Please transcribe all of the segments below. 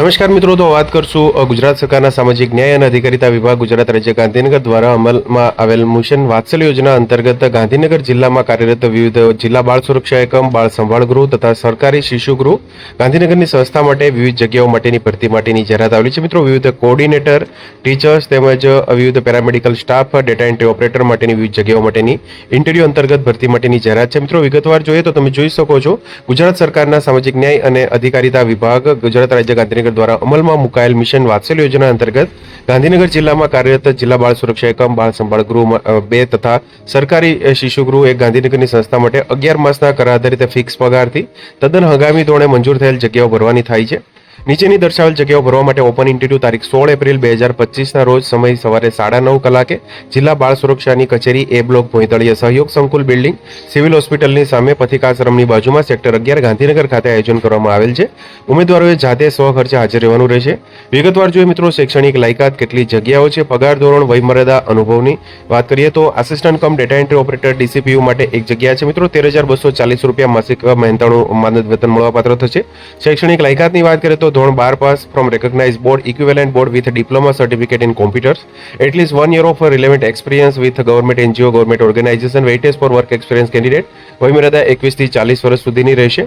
નમસ્કાર મિત્રો, તો વાત કરશું ગુજરાત સરકારના સામાજિક ન્યાય અને અધિકારીતા વિભાગ, ગુજરાત રાજ્ય ગાંધીનગર દ્વારા અમલમાં આવેલ મિશન વાત્સલ્ય યોજના અંતર્ગત ગાંધીનગર જિલ્લામાં કાર્યરત વિવિધ જિલ્લા બાળ સુરક્ષા એકમ, બાળ સંભાળ ગૃહ તથા સરકારી શિશુ ગૃહ, ગાંધીનગરની સંસ્થા માટે વિવિધ જગ્યાઓ માટેની ભરતી માટેની જાહેરાત આવેલી છે. મિત્રો, વિવિધ કોઓર્ડિનેટર, ટીચર્સ તેમજ વિવિધ paramedical staff, data entry operator માટેની વિવિધ જગ્યાઓ માટેની ઇન્ટરવ્યૂ અંતર્ગત ભરતી માટેની જાહેરાત છે. મિત્રો, વિગતવાર જોઈએ તો તમે જોઈ શકો છો, ગુજરાત સરકારના સામાજિક ન્યાય અને અધિકારીતા વિભાગ, ગુજરાત રાજ્ય ગાંધીનગર દ્વારા અમલમાં મુકાયેલ મિશન વાત્સલ્ય યોજના અંતર્ગત ગાંધીનગર જિલ્લામાં કાર્યરત જિલ્લા બાળ સુરક્ષા એકમ, બાળ સંભાળ ગૃહ બે તથા સરકારી શિશુગૃહ શિશુ ગૃહ એક ગાંધીનગરની સંસ્થા માટે અગિયાર માસના કરાર આધારિત ફિક્સ પગારથી તદ્દન હંગામી ધોરણે મંજૂર થયેલ જગ્યાઓ ભરવાની થાય છે. નીચેની દર્શાવેલ જગ્યાઓ ભરવા માટે ઓપન ઇન્ટરવ્યુ તારીખ સોળ એપ્રિલ બે હજાર પચીસના રોજ સમય સવારે સાડા નવ કલાકે જિલ્લા બાળ સુરક્ષાની કચેરી એ બ્લોક ભોંયતળીય સહયોગ સંકુલ બિલ્ડિંગ, સિવિલ હોસ્પિટલની સામે પથિકાશ્રમની બાજુમાં સેક્ટર અગિયાર ગાંધીનગર ખાતે આયોજન કરવામાં આવેલ છે. ઉમેદવારોએ જાતે સ્વખર્ચે હાજર રહેવાનું રહેશે. વિગતવાર જોઈએ મિત્રો, શૈક્ષણિક લાયકાત કેટલી જગ્યાઓ છે? પગાર ધોરણ, વયમર્યાદા અનુભવની વાત કરીએ તો assistant cum data entry operator DCPU માટે એક જગ્યા છે મિત્રો, તેર હજાર બસો ચાલીસ રૂપિયા માસિક મહેનતાણું માનદ વેતન મળવાપાત્ર થશે. શૈક્ષણિક લાયકાતની વાત કરીએ તો ધોરણ બાર pass from recognise board equivalent board with diploma certificate in computers at least one year of relevant experience with government NGO government organisation weightage for work experience candidate વયમર્યાદા એકવીસથી ચાલીસ વર્ષ સુધીની રહેશે.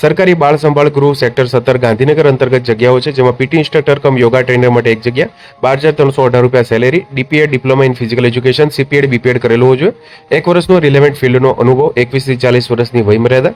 સરકારી બાળ સંભાળ ગૃહ સેક્ટર સત્તર ગાંધીનગર અંતર્ગત જગ્યાઓ છે, જેમાં PT instructor cum yoga trainer માટે એક જગ્યા. બાર હજાર ત્રણસો અઢાર રૂપિયા salary DPEd diploma in physical education CPEd BPEd કરેલું હોવું જોઈએ. એક વર્ષનો રિલેવન્ટ ફિલ્ડનો અનુભવ એકવીસથી ચાલીસ વર્ષની વયમર્યાદા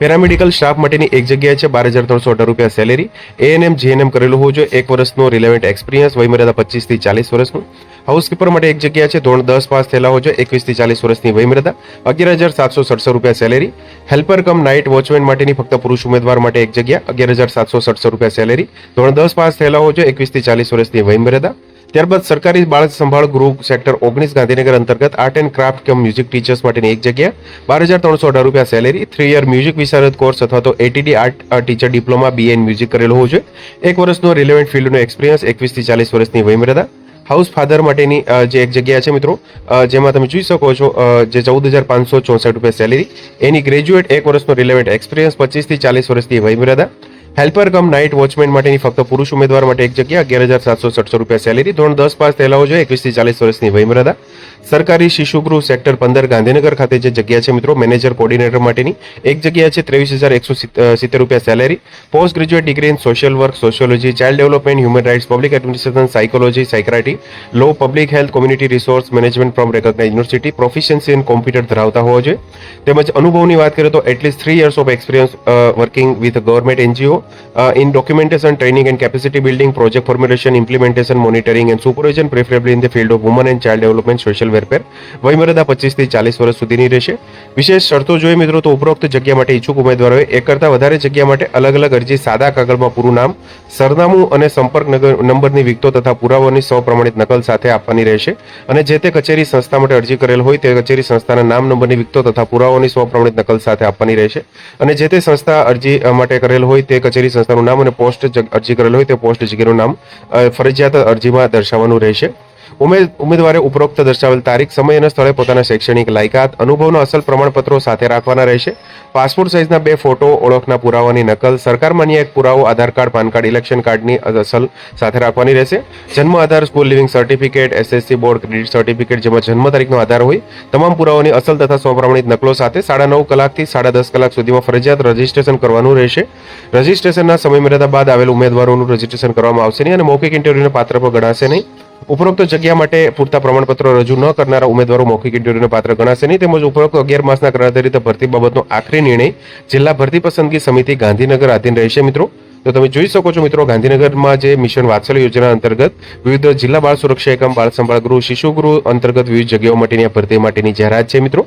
પેરામેડિકલ સ્ટાફ માટેની એક જગ્યાએ છે, બાર હજાર ત્રણસો અઢાર રૂપિયા સેલેરી. એએનએમ જીએનએમ કરેલું હોવું જોઈએ. એક વર્ષનો રિલેવન્ટ એક્સપિરિયન્સ વયમર્યાદા પચીસથી ચાલીસ વર્ષનું. હાઉસકીપર માટે એક જગ્યા છે, ધોરણ દસ પાસ થયેલા હોજો એકવીસથી ચાલીસ વર્ષની વયમર્યાદા. અગિયાર હજાર સાતસો સડસઠ રૂપિયા salary. Helper cum night watchman માટેની ફક્ત પુરુષ ઉમેદવાર માટે એક જગ્યા. અગિયાર હજાર સાતસો સડસઠ રૂપિયા સેલેરી. ધોરણ દસ પાસ થયેલા હોજો એકવીસથી ચાલીસ વર્ષની વયમર્યાદા. ત્યારબાદ સરકારી બાળ સંભાળ ગૃહ સેક્ટર ઓગણીસ ગાંધીનગર અંતર્ગત art and craft cum music teachers માટેની એક જગ્યા. બાર હજાર ત્રણસો અઢાર રૂપિયા salary three year music Visharad course અથવા તો ATD art teacher diploma B N music કરેલો હોવો જોઈએ. એક વર્ષનો રિલેવન્ટ ફિલ્ડનો એક્સપિરિયન્સ એકવીસથી ચાલીસ વર્ષની વયમર્યાદા. હાઉસ ફાધર માટેની જે એક જગ્યા છે મિત્રો જેમાં તમે જોઈ શકો છો જે ચૌદ હજાર પાંચસો ચોસઠ રૂપિયા સેલેરી એની ગ્રેજ્યુએટ એક વર્ષનો રિલેવન્ટ એક્સપિરિયન્સ પચીસથી ચાલીસ વર્ષની વયમર્યાદા. હેલ્પર કમ નાઇટ વોચમેન માટેની ફક્ત પુરુષ ઉમેદવાર માટે એક જગ્યા, અગિયાર હજાર સાતસો સડસો રૂપિયા સેલેરી. ધોરણ દસ પાસ થયેલા જોઈએ એકવીસથી ચાલીસ વર્ષની વયમર્યાદા. સરકારી શિશુગૃહ સેક્ટર પંદર ગાંધીનગર ખાતે જે જગ્યા છે મિત્રો, મેનેજર કોર્ડિનેટર માટેની, એક જગ્યા છે ત્રેવીસ હજાર એકસો સિત્તેર રૂપિયા salary. Post graduate degree in social work, sociology, child development, human rights, public administration, psychology psychiatry law, public health, community resource management from recognise university. Proficiency in computer ધરાવતા હોવા જોઈએ. તેમજ અનુભવની વાત કરીએ તો at least three years of experience working with government NGO. In documentation training and capacity building project formulation, implementation, monitoring and supervision, preferably in the field of women and child development, social welfare. વયમર્યાદા પચીસથી ચાલીસ વર્ષ સુધીની રહેશે. વિશેષ શરતો જોઈએ મિત્રો તો ઉપરોક્ત જગ્યા માટે ઈચ્છુક ઉમેદવારોએ એક કરતાં વધારે જગ્યા માટે અલગ અલગ અરજી સાદા કાગળમાં પૂરું નામ સરનામું અને સંપર્ક નંબરની વિગતો તથા પુરાવાની સૌપ્રમાણિત નકલ સાથે આપવાની રહેશે. અને જે તે કચેરી સંસ્થા માટે અરજી કરેલ હોય તે કચેરી સંસ્થાના નામ નંબરની વિગતો તથા પુરાવાની સ્વપ્રમાણિત નકલ સાથે આપવાની રહેશે. અને જે તે સંસ્થા અરજી માટે કરેલ હોય તે કચેરી સંસ્થાનું નામ અને પોસ્ટ અરજી કરેલ હોય તે પોસ્ટ જગ્યાનું નામ ફરજિયાત અરજીમાં દર્શાવવાનું રહેશે. ઉમેદવારે ઉપરોક્ત દર્શાવેલ તારીખ, સમય અને સ્થળે પોતાના શૈક્ષણિક લાયકાત, અનુભવના અસલ પ્રમાણપત્રો સાથે રાખવાના રહેશે. પાસપોર્ટ સાઇઝના બે ફોટો, ઓળખના પુરાવાની નકલ, સરકાર માન્ય એક પુરાવો, Aadhaar card, PAN card, election કાર્ડની અસલ સાથે રાખવાની રહેશે. જન્મ આધાર, school leaving certificate, SSC board, credit certificate જેમાં જન્મ તારીખનો આધાર હોય, તમામ પુરાવાની અસલ તથા સ્વપ્રમાણિત નકલો સાથે સાડા નવ કલાકથી સાડા દસ કલાક સુધીમાં ફરજિયાત રજીસ્ટ્રેશન કરવાનું રહેશે. રજીસ્ટ્રેશનના સમયમર્યાદા બાદ આવેલ ઉમેદવારોનું રજીસ્ટ્રેશન કરવામાં આવશે નહીં અને મૌખિક ઇન્ટરવ્યુને પાત્ર પર ગણાશે નહીં. ઉપરોક્ત જગ્યા માટે પૂરતા પ્રમાણપત્રો રજૂ ન કરનારા ઉમેદવારો મૌખિક ઇન્ટરવ્યુને પાત્ર ગણાશે નહીં. તેમજ ઉપરોક્ત અગિયાર માસના કરાર ભરતી બાબતનો આખરી નિર્ણય જિલ્લા ભરતી પસંદગી સમિતિ ગાંધીનગર આધીન રહેશે, મિત્રો. તો તમે જોઈ શકો છો, મિત્રો, ગાંધીનગરમાં જે મિશન વાત્સલ્ય યોજના અંતર્ગત વિવિધ જિલ્લા બાળ સુરક્ષા એકમ બાળ સંભાળ ગૃહ, શિશુ ગૃહ અંતર્ગત વિવિધ જગ્યાઓ માટેની આ ભરતી માટેની જાહેરાત છે, મિત્રો.